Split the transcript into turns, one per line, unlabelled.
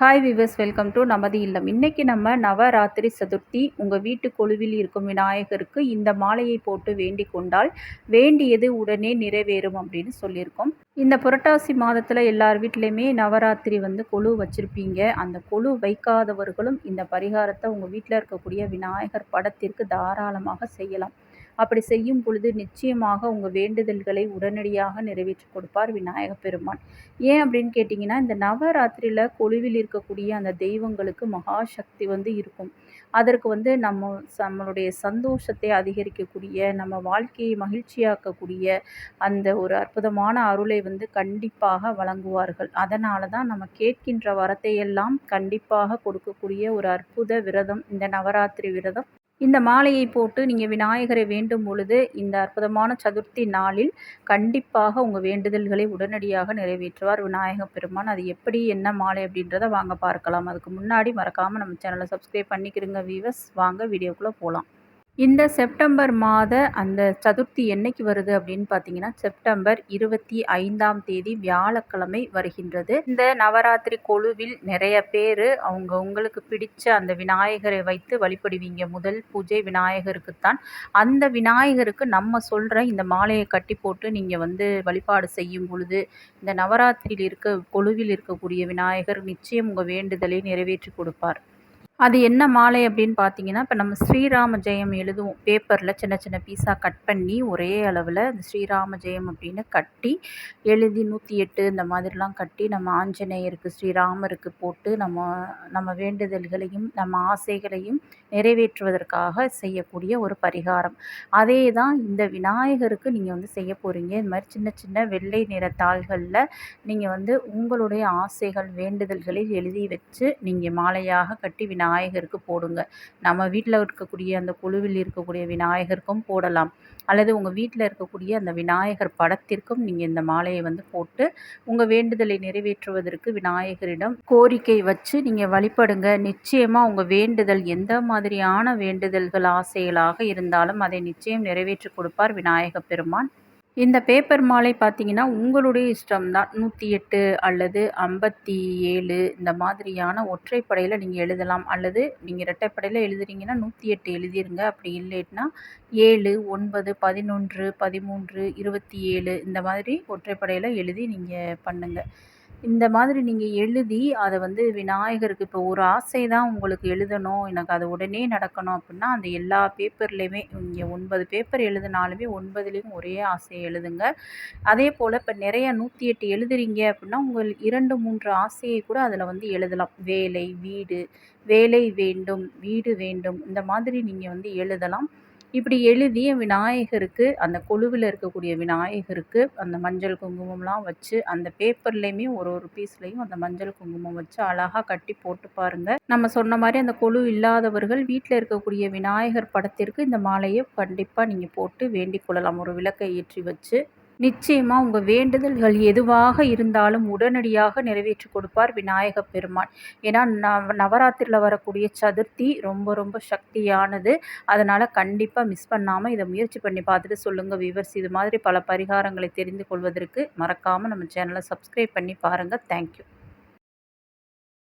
Hi viewers welcome to நமது இல்லம். இன்னைக்கு நம்ம நவராத்திரி சதுர்த்தி உங்கள் வீட்டு கொழுவில் இருக்கும் விநாயகருக்கு இந்த மாலையை போட்டு வேண்டிக் கொண்டால் வேண்டியது உடனே நிறைவேறும் அப்படின்னு சொல்லியிருக்கோம். இந்த புரட்டாசி மாதத்தில் எல்லார் வீட்லேயுமே நவராத்திரி வந்து கொழு வச்சுருப்பீங்க. அந்த கொழு வைக்காதவர்களும் இந்த பரிகாரத்தை உங்கள் வீட்டில் இருக்கக்கூடிய விநாயகர் படத்திற்கு தாராளமாக செய்யலாம். அப்படி செய்யும் பொழுது நிச்சயமாக உங்கள் வேண்டுதல்களை உடனடியாக நிறைவேற்றி கொடுப்பார் விநாயக பெருமான். ஏன் அப்படின்னு கேட்டிங்கன்னா இந்த நவராத்திரியில் கொழுவில் இருக்கக்கூடிய அந்த தெய்வங்களுக்கு மகாசக்தி வந்து இருக்கும். அதற்கு வந்து நம்ம நம்மளுடைய சந்தோஷத்தை அதிகரிக்கக்கூடிய நம்ம வாழ்க்கையை மகிழ்ச்சியாக்கக்கூடிய அந்த ஒரு அற்புதமான அருளை வந்து கண்டிப்பாக வழங்குவார்கள். அதனால தான் நம்ம கேட்கின்ற வரத்தையெல்லாம் கண்டிப்பாக கொடுக்கக்கூடிய ஒரு அற்புத விரதம் இந்த நவராத்திரி விரதம் இந்த மாலையை போட்டு நீங்கள் விநாயகரை வேண்டும் பொழுது இந்த அற்புதமான சதுர்த்தி நாளில் கண்டிப்பாக உங்கள் வேண்டுதல்களை உடனடியாக நிறைவேற்றுவார் விநாயக பெருமான். அது எப்படி என்ன மாலை அப்படின்றத வாங்க பார்க்கலாம். அதுக்கு முன்னாடி மறக்காமல் நம்ம சேனலை சப்ஸ்கிரைப் பண்ணிக்கிறங்க வீவர்ஸ் வாங்க வீடியோக்குள்ளே போகலாம் இந்த செப்டம்பர் மாத அந்த சதுர்த்தி என்னைக்கு வருது அப்படின்னு பார்த்தீங்கன்னா செப்டம்பர் இருபத்தி ஐந்தாம் தேதி வியாழக்கிழமை வருகின்றது. இந்த நவராத்திரி கொழுவில் நிறைய பேர் அவங்க உங்களுக்கு பிடிச்ச அந்த விநாயகரை வைத்து வழிபடுவீங்க. முதல் பூஜை விநாயகருக்குத்தான். அந்த விநாயகருக்கு நம்ம சொல்கிற இந்த மாலையை கட்டி போட்டு நீங்கள் வந்து வழிபாடு செய்யும் பொழுது இந்த நவராத்திரியில் இருக்க கொழுவில் இருக்கக்கூடிய விநாயகர் நிச்சயம் உங்கள் வேண்டுதலை நிறைவேற்றி கொடுப்பார். அது என்ன மாலை அப்படின்னு பார்த்தீங்கன்னா இப்போ நம்ம ஸ்ரீராம ஜெயம் எழுதுவோம். பேப்பரில் சின்ன சின்ன பீஸாக கட் பண்ணி ஒரே அளவில் இந்த ஸ்ரீராம ஜெயம் அப்படின்னு கட்டி எழுதி நூற்றி எட்டு இந்த மாதிரிலாம் கட்டி நம்ம ஆஞ்சநேயருக்கு ஸ்ரீராமருக்கு போட்டு நம்ம நம்ம வேண்டுதல்களையும் நம்ம ஆசைகளையும் நிறைவேற்றுவதற்காக செய்யக்கூடிய ஒரு பரிகாரம். அதே தான் இந்த விநாயகருக்கு நீங்கள் வந்து செய்ய போகிறீங்க இந்த மாதிரி சின்ன சின்ன வெள்ளை நிற தாள்களில் நீங்கள் வந்து உங்களுடைய ஆசைகள் வேண்டுதல்களில் எழுதி வச்சு நீங்கள் மாலையாக கட்டி விநாயகர் விநாயகருக்கு போடுங்க. நம்ம வீட்டில் இருக்கக்கூடிய அந்த குழுவில் இருக்கக்கூடிய விநாயகருக்கும் போடலாம். அல்லது உங்கள் வீட்டில் இருக்கக்கூடிய அந்த விநாயகர் படத்திற்கும் நீங்கள் இந்த மாலையை வந்து போட்டு உங்கள் வேண்டுதலை நிறைவேற்றுவதற்கு விநாயகரிடம் கோரிக்கை வச்சு நீங்கள் வழிபடுங்க. நிச்சயமாக உங்கள் வேண்டுதல் எந்த மாதிரியான வேண்டுதல்கள் ஆசைகளாக இருந்தாலும் அதை நிச்சயம் நிறைவேற்றி கொடுப்பார் விநாயக பெருமான். இந்த பேப்பர் மாலை பார்த்தீங்கன்னா உங்களுடைய இஷ்டம் தான் நூற்றி எட்டு அல்லது ஐம்பத்தி ஏழு இந்த மாதிரியான ஒற்றைப்படையில் நீங்கள் எழுதலாம். அல்லது நீங்கள் இரட்டைப்படையில் எழுதுறீங்கன்னா நூற்றி எட்டு எழுதிருங்க. அப்படி இல்லைன்னா ஏழு ஒன்பது பதினொன்று பதிமூன்று இருபத்தி ஏழு இந்த மாதிரி ஒற்றைப்படையில் எழுதி நீங்கள் பண்ணுங்கள் இந்த மாதிரி நீங்கள் எழுதி அதை வந்து விநாயகருக்கு இப்போ ஒரு ஆசை தான் உங்களுக்கு எழுதணும். எனக்கு அது உடனே நடக்கணும் அப்படின்னா அந்த எல்லா பேப்பர்லேயுமே இங்கே ஒன்பது பேப்பர் எழுதினாலுமே ஒன்பதுலேயும் ஒரே ஆசையை எழுதுங்க. அதே போல் இப்போ நிறைய நூற்றி எட்டு எழுதுறீங்க அப்படின்னா உங்கள் இரண்டு மூன்று ஆசையை கூட அதில் வந்து எழுதலாம். வேலை வீடு வேலை வேண்டும் வீடு வேண்டும் இந்த மாதிரி நீங்கள் வந்து எழுதலாம். இப்படி எழுதிய விநாயகருக்கு அந்த கொழுவில் இருக்கக்கூடிய விநாயகருக்கு அந்த மஞ்சள் குங்குமம்லாம் வச்சு அந்த பேப்பர்லேயுமே ஒரு ஒரு பீஸ்லேயும் அந்த மஞ்சள் குங்குமம் வச்சு அழகாக கட்டி போட்டு பாருங்கள் நம்ம சொன்ன மாதிரி அந்த கொழு இல்லாதவர்கள் வீட்டில் இருக்கக்கூடிய விநாயகர் படத்திற்கு இந்த மாலையை கண்டிப்பாக நீங்கள் போட்டு வேண்டிக் கொள்ளலாம். ஒரு விளக்கை ஏற்றி வச்சு நிச்சயமாக உங்கள் வேண்டுதல்கள் எதுவாக இருந்தாலும் உடனடியாக நிறைவேற்றி கொடுப்பார் விநாயக பெருமான். ஏன்னா நவ நவராத்திரியில் வரக்கூடிய சதுர்த்தி ரொம்ப ரொம்ப சக்தியானது. அதனால் கண்டிப்பாக மிஸ் பண்ணாமல் இதை முயற்சி பண்ணி பார்த்துட்டு சொல்லுங்கள் விவர்ஸ் இது மாதிரி பல பரிகாரங்களை தெரிந்து கொள்வதற்கு மறக்காமல் நம்ம சேனலை சப்ஸ்கிரைப் பண்ணி பாருங்கள் தேங்க்யூ